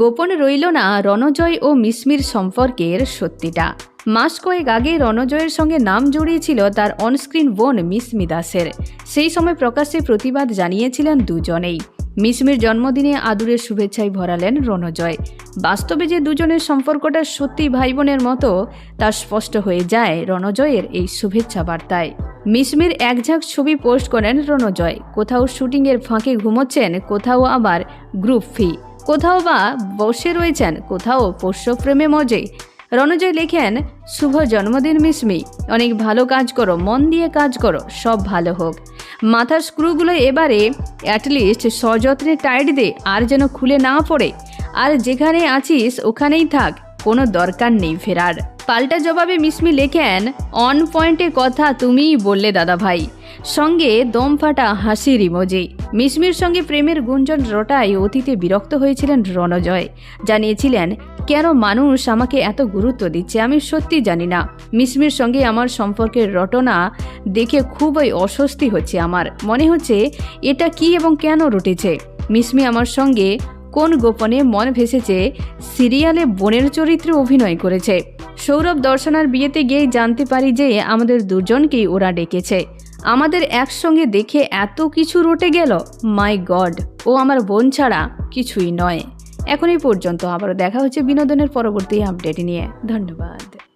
গোপন রইল না রণজয় ও মিসমির সম্পর্কের সত্যিটা। মাস কয়েক আগে রণজয়ের সঙ্গে নাম জড়িয়েছিল তার অনস্ক্রিন বোন মিসমি দাসের। সেই সময় প্রকাশ্যে প্রতিবাদ জানিয়েছিলেন দুজনেই। মিসমির জন্মদিনে আদুরের শুভেচ্ছায় ভরালেন রণজয়। বাস্তবে যে দুজনের সম্পর্কটা সত্যি ভাই বোনের মতো, তা স্পষ্ট হয়ে যায় রণজয়ের এই শুভেচ্ছা বার্তায়। মিসমির একঝাঁক ছবি পোস্ট করেন রণজয়। কোথাও শুটিংয়ের ফাঁকে ঘুমোচ্ছেন, কোথাও আবার গ্রুপ ফি। কোথাও বা বসে রয়েছেন, কোথাও পোষ্যপ্রেমে মজে। রণজয় লেখেন, শুভ জন্মদিন মিসমি অনেক ভালো কাজ করো, মন দিয়ে কাজ করো, সব ভালো হোক। মাথার স্ক্রুগুলো এবারে অ্যাটলিস্ট সযত্নে টাইট দে, আর যেন খুলে না পড়ে। আর যেখানে আছিস, ওখানেই থাক, কোনো দরকার নেই ফেরার। পাল্টা জবাবে মিসমি লেখেন অন পয়েন্টে কথা তুমিই বললে, দাদা ভাই। সঙ্গে দম ফাটা হাসির ইমোজি। মিসমির সঙ্গে প্রেমের গুঞ্জন রটায় অতীতে বিরক্ত হয়েছিলেন রণজয়। জানিয়েছিলেন, কেন মানুষ আমাকে এত গুরুত্ব দিচ্ছে আমি সত্যি জানি না। মিসমির সঙ্গে আমার সম্পর্কের রটনা দেখে খুবই অস্বস্তি হচ্ছে আমার। মনে হচ্ছে এটা কি এবং কেন রটেছে? মিসমি আমার সঙ্গে কোন গোপনে মন ভেসেছে? সিরিয়ালে বোনের চরিত্রে অভিনয় করেছে। সৌরভ দর্শনার বিয়েতে গিয়েই জানতে পারি যে আমাদের দুজনকেই ওরা ডেকেছে। আমাদের একসঙ্গে দেখে এত কিছু রটে গেল। মাই গড ও আমার বোন ছাড়া কিছুই নয়। এখন এই পর্যন্ত আবারও দেখা হচ্ছে বিনোদনের পরবর্তী আপডেট নিয়ে। ধন্যবাদ।